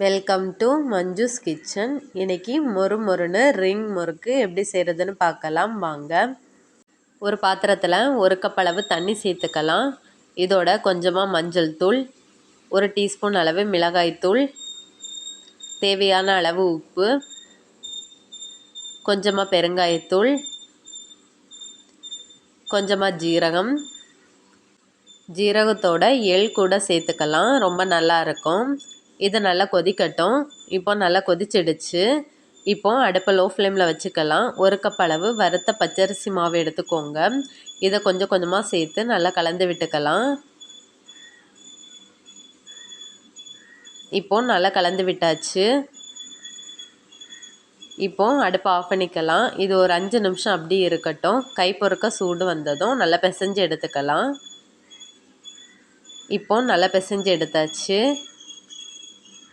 Welcome to Manju's kitchen இன்றைக்கி மொறு மொறுன்னு ரிங் முறுக்கு எப்படி செய்கிறதுன்னு பார்க்கலாம் வாங்க. ஒரு பாத்திரத்தில் ஒரு கப் அளவு தண்ணி சேர்த்துக்கலாம். இதோட கொஞ்சமாக மஞ்சள் தூள் ஒரு டீஸ்பூன் அளவு மிளகாய் தூள் தேவையான அளவு உப்பு கொஞ்சமாக பெருங்காயத்தூள் கொஞ்சமாக ஜீரகம். ஜீரகத்தோட எள் கூட சேர்த்துக்கலாம் ரொம்ப நல்லா இருக்கும். இது நல்லா கொதிக்கட்டும். இப்போ நல்லா கொதிச்சிடுச்சு. இப்போ அடுப்பை லோ ஃப்ளேமில் வச்சுக்கலாம். ஒரு கப் அளவு வறுத்த பச்சரிசி மாவு எடுத்துக்கோங்க. இதை கொஞ்சம் கொஞ்சமாக சேர்த்து நல்லா கலந்து விட்டுக்கலாம். இப்போ நல்லா கலந்து விட்டாச்சு. இப்போ அடுப்பை ஆஃப் பண்ணிக்கலாம். இது ஒரு அஞ்சு நிமிஷம் அப்படி இருக்கட்டும். கை பொறுக்க சூடு வந்ததும் நல்லா பிசைஞ்சு எடுத்துக்கலாம். இப்போ நல்லா பிசைஞ்சு எடுத்தாச்சு.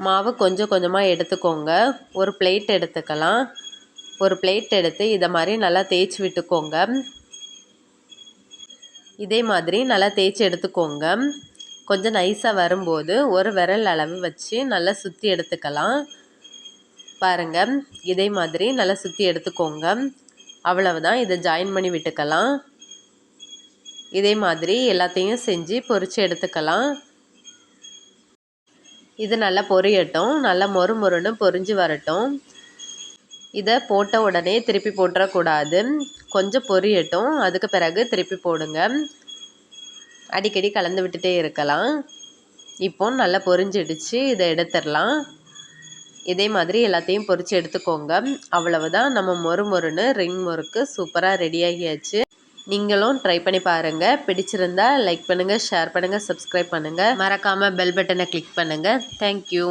மாவு கொஞ்சம் கொஞ்சமாக எடுத்துக்கோங்க. ஒரு பிளேட் எடுத்துக்கலாம். ஒரு பிளேட் எடுத்து இதை மாதிரி நல்லா தேய்ச்சி விட்டுக்கோங்க. இதே மாதிரி நல்லா தேய்ச்சி எடுத்துக்கோங்க. கொஞ்சம் நைஸாக வரும்போது ஒரு விரல் அளவு வச்சு நல்லா சுற்றி எடுத்துக்கலாம். பாருங்கள் இதே மாதிரி நல்லா சுற்றி எடுத்துக்கோங்க. அவ்வளவுதான் இதை ஜாயின் பண்ணி விட்டுக்கலாம். இதே மாதிரி எல்லாத்தையும் செஞ்சு பொறிச்சு எடுத்துக்கலாம். இது நல்லா பொரியட்டும். நல்லா மொறு மொறுன்னு பொரிஞ்சு வரட்டும். இதை போட்ட உடனே திருப்பி போட்டுறக்கூடாது. கொஞ்சம் பொரியட்டும். அதுக்கு பிறகு திருப்பி போடுங்க. அடிக்கடி கலந்து விட்டுட்டே இருக்கலாம். இப்போ நல்லா பொரிஞ்சிடுச்சு. இதை எடுத்துடலாம். இதே மாதிரி எல்லாத்தையும் பொரித்து எடுத்துக்கோங்க. அவ்வளவுதான். நம்ம மொறு மொறுன்னு ரிங் முறுக்கு சூப்பராக ரெடி ஆகியாச்சு. நீங்களும் ட்ரை பண்ணி பாருங்கள் பிடிச்சிருந்தா லைக் பண்ணுங்கள் ஷேர் பண்ணுங்கள் சப்ஸ்கிரைப் பண்ணுங்கள் மறக்காமல் பெல் பட்டனை கிளிக் பண்ணுங்கள் தேங்க்யூ